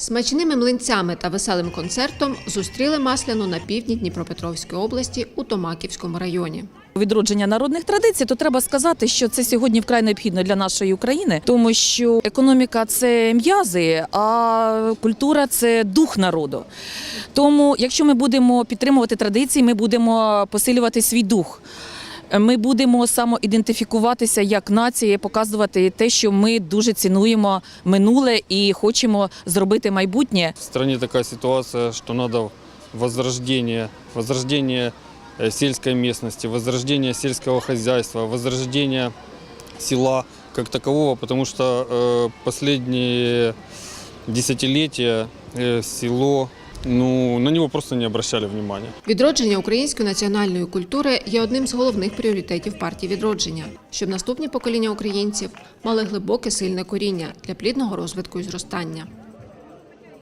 Смачними млинцями та веселим концертом зустріли масляну на півдні Дніпропетровської області у Томаківському районі. Відродження народних традицій, то треба сказати, що це сьогодні вкрай необхідно для нашої України, тому що економіка це м'язи, а культура це дух народу. Тому, якщо ми будемо підтримувати традиції, ми будемо посилювати свій дух. Ми будемо самоідентифікуватися як нація, показувати те, що ми дуже цінуємо минуле і хочемо зробити майбутнє В стране такая ситуация, что надо возрождение, возрождение э, сельской местности, возрождение сельского хозяйства, возрождение села как такового, потому что э, последние десятилетия э, село, ну, на нього просто не обращали внимания. Відродження української національної культури є одним з головних пріоритетів партії відродження, щоб наступні покоління українців мали глибоке сильне коріння для плідного розвитку і зростання.